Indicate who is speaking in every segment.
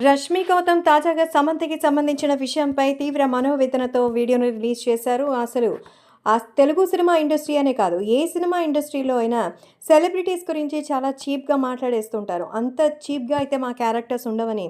Speaker 1: రష్మి గౌతమ్ తాజాగా సమంతకి సంబంధించిన విషయంపై తీవ్ర మనోవేదనతో వీడియోను రిలీజ్ చేశారు. అసలు ఆ తెలుగు సినిమా ఇండస్ట్రీ అనే కాదు ఏ సినిమా ఇండస్ట్రీలో అయినా సెలబ్రిటీస్ గురించి చాలా చీప్గా మాట్లాడేస్తుంటారు. అంత చీప్గా అయితే మా క్యారెక్టర్స్ ఉండవని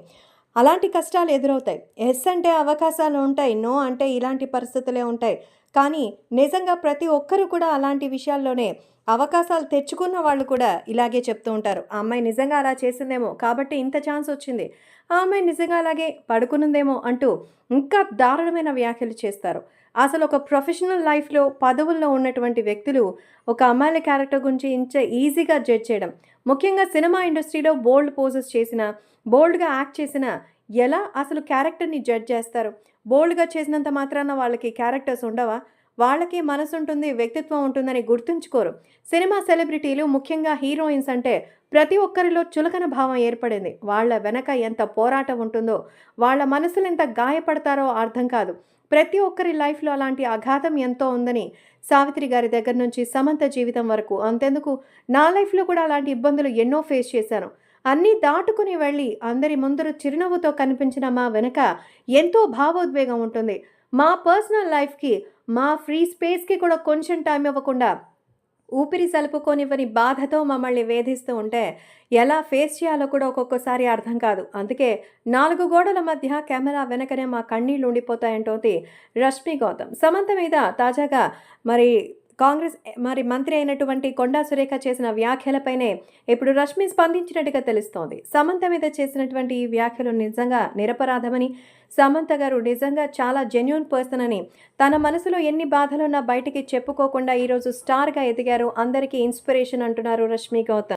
Speaker 1: అలాంటి కష్టాలు ఎదురవుతాయి. ఎస్ అంటే అవకాశాలు ఉంటాయి నో అంటే ఇలాంటి పరిస్థితులే ఉంటాయి. కానీ నిజంగా ప్రతి ఒక్కరు కూడా అలాంటి విషయాల్లోనే అవకాశాలు తెచ్చుకున్న వాళ్ళు కూడా ఇలాగే చెప్తూ ఉంటారు. ఆ అమ్మాయి నిజంగా అలా చేసిందేమో కాబట్టి ఇంత ఛాన్స్ వచ్చింది. ఆ అమ్మాయి నిజంగా అలాగే పడుకునుందేమో అంటూ ఇంకా దారుణమైన వ్యాఖ్యలు చేస్తారు. అసలు ఒక ప్రొఫెషనల్ లైఫ్లో పదవుల్లో ఉన్నటువంటి వ్యక్తులు ఒక అమ్మాయిల క్యారెక్టర్ గురించి ఇంత ఈజీగా జడ్జ్ చేయడం ముఖ్యంగా సినిమా ఇండస్ట్రీలో బోల్డ్ పోజెస్ చేసిన బోల్డ్గా యాక్ట్ చేసిన ఎలా అసలు క్యారెక్టర్ని జడ్జ్ చేస్తారు? బోల్డ్గా చేసినంత మాత్రాన వాళ్ళకి క్యారెక్టర్స్ ఉండవా? వాళ్ళకి మనసు ఉంటుంది వ్యక్తిత్వం ఉంటుందని గుర్తుంచుకోరు. సినిమా సెలబ్రిటీలు ముఖ్యంగా హీరోయిన్స్ అంటే ప్రతి ఒక్కరిలో చులకన భావం ఏర్పడింది. వాళ్ళ వెనక ఎంత పోరాటం ఉంటుందో వాళ్ళ మనసులు ఎంత గాయపడతారో అర్థం కాదు. ప్రతి ఒక్కరి లైఫ్లో అలాంటి అఘాతం ఎంతో ఉందని సావిత్రి గారి దగ్గర నుంచి సమంత జీవితం వరకు అంతెందుకు? నా లైఫ్లో కూడా అలాంటి ఇబ్బందులు ఎన్నో ఫేస్ చేశాను. అన్నీ దాటుకుని వెళ్ళి అందరి ముందర చిరునవ్వుతో కనిపించిన మా వెనక ఎంతో భావోద్వేగం ఉంటుంది. మా పర్సనల్ లైఫ్కి మా ఫ్రీ స్పేస్కి కూడా కొంచెం టైం ఇవ్వకుండా ఊపిరి సలుపుకోనివ్వని బాధతో మమ్మల్ని వేధిస్తూ ఉంటే ఎలా ఫేస్ చేయాలో కూడా ఒక్కొక్కసారి అర్థం కాదు. అందుకే నాలుగు గోడల మధ్య కెమెరా వెనకనే మా కన్నీళ్ళు ఉండిపోతాయంటోంది రష్మి గౌతమ్. సమంత మీద తాజాగా మరి కాంగ్రెస్ మరి మంత్రి అయినటువంటి కొండా సురేఖ చేసిన వ్యాఖ్యలపైనే ఇప్పుడు రష్మి స్పందించినట్టుగా తెలుస్తోంది. సమంత మీద చేసినటువంటి ఈ వ్యాఖ్యలు నిజంగా నిరపరాధమని సమంత గారు నిజంగా చాలా జెన్యున్ పర్సన్ అని తన మనసులో ఎన్ని బాధలున్నా బయటికి చెప్పుకోకుండా ఈరోజు స్టార్గా ఎదిగారు. అందరికీ ఇన్స్పిరేషన్ అంటున్నారు రష్మి గౌతమ్.